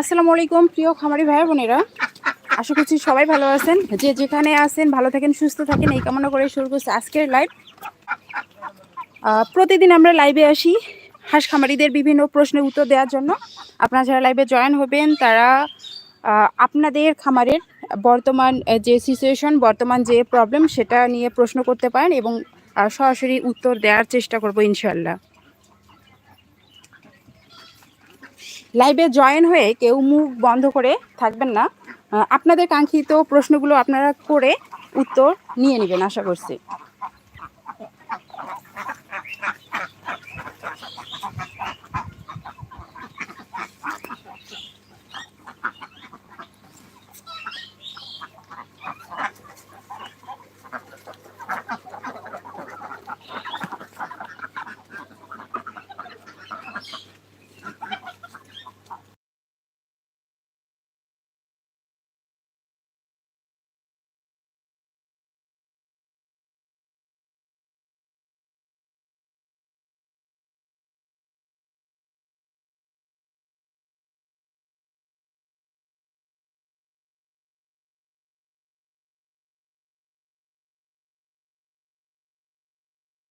আসসালামু আলাইকুম, প্রিয় খামারি ভাই বোনেরা। আশা করছি সবাই ভালো আছেন। যে যেখানে আছেন, ভালো থাকেন, সুস্থ থাকেন, এই কামনা করে শুরু করছি আজকের লাইভ প্রতিদিন আমরা লাইভে আসি হাঁস খামারিদের বিভিন্ন প্রশ্নের উত্তর দেওয়ার জন্য। আপনারা যারা লাইভে জয়েন হবেন, তারা আপনাদের খামারের বর্তমান যে সিচুয়েশন বর্তমান যে প্রবলেম সেটা নিয়ে প্রশ্ন করতে পারেন এবং সরাসরি উত্তর দেওয়ার চেষ্টা করব ইনশাল্লাহ লাইভে জয়েন হয়ে কেউ মুখ বন্ধ করে থাকবেন না। আপনাদের কাঙ্ক্ষিত প্রশ্নগুলো আপনারা করে উত্তর নিয়ে নেবেন, আশা করছি।